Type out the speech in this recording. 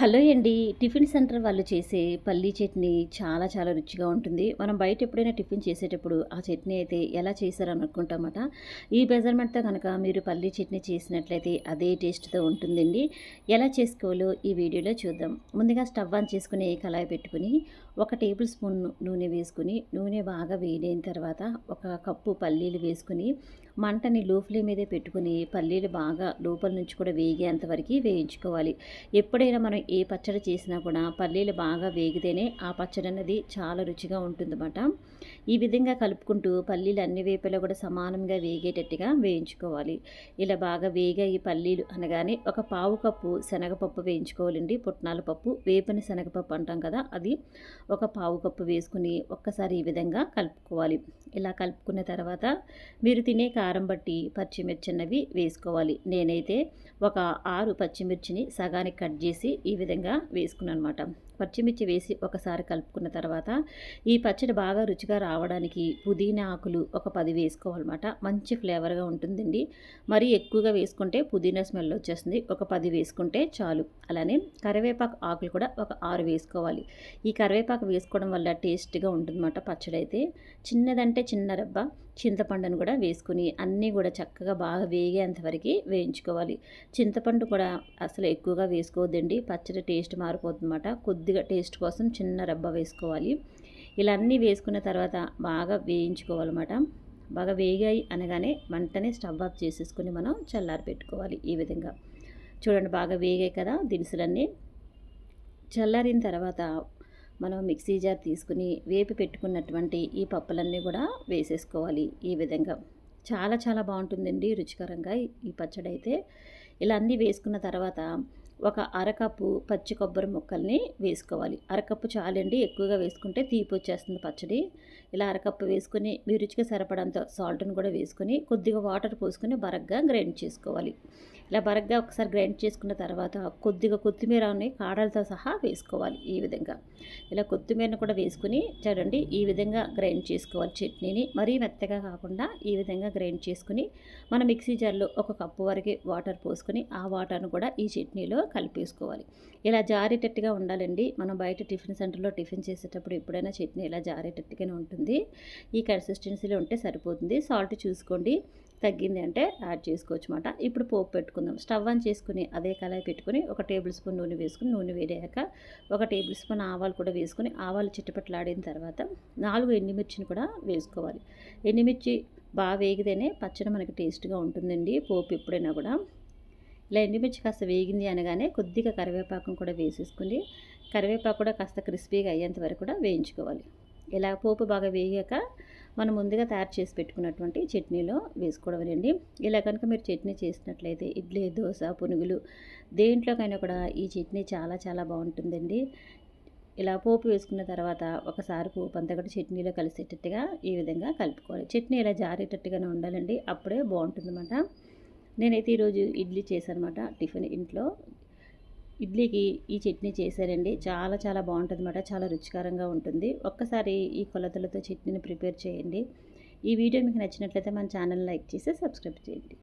Hello అండి. Tiffin centre వాళ్ళు చేసే పల్లీ చట్నీ చాలా చాలా రుచిగా ఉంటుంది. మనం బయట ఎప్పుడైనా టిఫిన్ చేసేటప్పుడు ఆ చట్నీ అయితే ఎలా చేశారని అనుకుంటామట. ఈ మెజర్మెంట్తో కనుక మీరు పల్లీ చట్నీ చేసినట్లయితే అదే టేస్ట్తో ఉంటుందండి. ఎలా చేసుకోవాలో ఈ వీడియోలో చూద్దాం. ముందుగా స్టవ్ ఆన్ చేసుకుని కళాయి పెట్టుకుని ఒక టేబుల్ స్పూన్ నూనె వేసుకుని నూనె బాగా వేడైన తర్వాత ఒక కప్పు పల్లీలు వేసుకుని మంటని లో ఫ్లేమ్ మీదే పెట్టుకుని పల్లీలు బాగా లోపల నుంచి కూడా వేగేంత వరకు వేయించుకోవాలి. ఎప్పుడైనా మనం ఏ పచ్చడి చేసినా కూడా పల్లీలు బాగా వేగితేనే ఆ పచ్చడి అనేది చాలా రుచిగా ఉంటుందన్నమాట. ఈ విధంగా కలుపుకుంటూ పల్లీలు అన్ని వేపలో కూడా సమానంగా వేగేటట్టుగా వేయించుకోవాలి. ఇలా బాగా వేగా ఈ పల్లీలు అనగానే ఒక పావు కప్పు శనగపప్పు వేయించుకోవాలండి. పుట్నాల పప్పు వేపని శనగపప్పు అంటాం కదా అది ఒక పావు కప్పు వేసుకుని ఒక్కసారి ఈ విధంగా కలుపుకోవాలి. ఇలా కలుపుకున్న తర్వాత మీరు తినే కారం బట్టి పచ్చిమిర్చి అన్నవి వేసుకోవాలి. నేనైతే ఒక ఆరు పచ్చిమిర్చిని సగానికి కట్ చేసి ఈ విధంగా వేసుకున్నాను అనమాట పచ్చిమిర్చి వేసి ఒకసారి కలుపుకున్న తర్వాత ఈ పచ్చడి బాగా రుచిగా రావడానికి పుదీనా ఆకులు ఒక పది వేసుకోవాలన్నమాట. మంచి ఫ్లేవర్గా ఉంటుందండి. మరీ ఎక్కువగా వేసుకుంటే పుదీనా స్మెల్ వచ్చేస్తుంది. ఒక పది వేసుకుంటే చాలు. అలానే కరివేపాకు ఆకులు కూడా ఒక ఆరు వేసుకోవాలి. ఈ కరివేపాకు వేసుకోవడం వల్ల టేస్ట్గా ఉంటుందన్నమాట పచ్చడి అయితే చిన్నదంటే చిన్న రబ్బ చింతపండును కూడా వేసుకుని అన్నీ కూడా చక్కగా బాగా వేగేంతవరకు వేయించుకోవాలి. చింతపండు కూడా అసలు ఎక్కువగా వేసుకోవద్దండి. పచ్చడి టేస్ట్ మారిపోతుందన్నమాట. కొద్దిగా టేస్ట్ కోసం చిన్న రబ్బ వేసుకోవాలి. ఇలా అన్నీ వేసుకున్న తర్వాత బాగా వేయించుకోవాలన్నమాట. బాగా వేగాయి అనగానే వెంటనే స్టవ్ ఆఫ్ చేసేసుకుని మనం చల్లారి పెట్టుకోవాలి ఈ విధంగా. చూడండి బాగా వేగాయి కదా దినుసులన్నీ. చల్లారిన తర్వాత మనం మిక్సీ జార్ తీసుకుని వేపి పెట్టుకున్నటువంటి ఈ పప్పులన్నీ కూడా వేసేసుకోవాలి ఈ విధంగా. చాలా చాలా బాగుంటుందండి రుచికరంగా ఈ పచ్చడి అయితే ఇలా అన్నీ వేసుకున్న తర్వాత ఒక అరకప్పు పచ్చి కొబ్బరి ముక్కల్ని వేసుకోవాలి. అరకప్పు చాలండి ఎక్కువగా వేసుకుంటే తీపి వచ్చేస్తుంది పచ్చడి. ఇలా అరకప్పు వేసుకొని మీ రుచికి సరిపడంత సాల్ట్ని కూడా వేసుకొని కొద్దిగా వాటర్ పోసుకొని బరగ్గా గ్రైండ్ చేసుకోవాలి. ఇలా బరగ్గా ఒకసారి గ్రైండ్ చేసుకున్న తర్వాత కొద్దిగా కొత్తిమీరని కాడలతో సహా వేసుకోవాలి ఈ విధంగా. ఇలా కొత్తిమీరను కూడా వేసుకుని చూడండి ఈ విధంగా గ్రైండ్ చేసుకోవాలి చట్నీని. మరీ మెత్తగా కాకుండా ఈ విధంగా గ్రైండ్ చేసుకుని మన మిక్సీ జార్లో ఒక కప్పు వరకు వాటర్ పోసుకొని ఆ వాటర్ను కూడా ఈ చట్నీలో కలిపేసుకోవాలి. ఇలా జారేటట్టుగా ఉండాలండి. మనం బయట టిఫిన్ సెంటర్లో టిఫిన్ చేసేటప్పుడు ఎప్పుడైనా చట్నీ ఇలా జారేటట్టుగానే ఉంటుంది. ఈ కన్సిస్టెన్సీలో ఉంటే సరిపోతుంది. సాల్ట్ చూసుకోండి. తగ్గింది అంటే యాడ్ చేసుకోవచ్చు అనమాట ఇప్పుడు పోపు పెట్టుకుందాం. స్టవ్ ఆన్ చేసుకుని అదే కళాయి పెట్టుకుని ఒక టేబుల్ స్పూన్ నూనె వేసుకుని నూనె వేడాక ఒక టేబుల్ స్పూన్ ఆవాలు కూడా వేసుకుని ఆవాలు చిట్టపట్లాడిన తర్వాత నాలుగు ఎండుమిర్చిని కూడా వేసుకోవాలి. ఎండుమిర్చి బాగా వేగితేనే పచ్చడి మనకి టేస్ట్గా ఉంటుందండి పోపు ఎప్పుడైనా కూడా. ఇలా ఎండుమిర్చి కాస్త వేగింది అనగానే కొద్దిగా కరివేపాకును కూడా వేసేసుకుని కరివేపాకు కూడా కాస్త క్రిస్పీగా అయ్యేంత వరకు కూడా వేయించుకోవాలి. ఇలా పోపు బాగా వేగాక మనం ముందుగా తయారు చేసి పెట్టుకున్నటువంటి చట్నీలో వేసుకోవడం అండి ఇలా కనుక మీరు చట్నీ చేసినట్లయితే ఇడ్లీ దోశ పునుగులు దేంట్లోకైనా కూడా ఈ చట్నీ చాలా చాలా బాగుంటుందండి. ఇలా పోపు వేసుకున్న తర్వాత ఒకసారి పోపు అంతా కూడా చట్నీలో కలిసేటట్టుగా ఈ విధంగా కలుపుకోవాలి. చట్నీ ఇలా జారేటట్టుగానే ఉండాలండి. అప్పుడే బాగుంటుందన్నమాట. నేనైతే ఈరోజు ఇడ్లీ చేశానమాట టిఫిన్ ఇంట్లో. ఇడ్లీకి ఈ చట్నీ చేశారండి. చాలా చాలా బాగుంటుంది అనమాట చాలా రుచికరంగా ఉంటుంది. ఒక్కసారి ఈ కొలతలతో చట్నీని ప్రిపేర్ చేయండి. ఈ వీడియో మీకు నచ్చినట్లయితే మన ఛానల్ లైక్ చేసి సబ్స్క్రైబ్ చేయండి.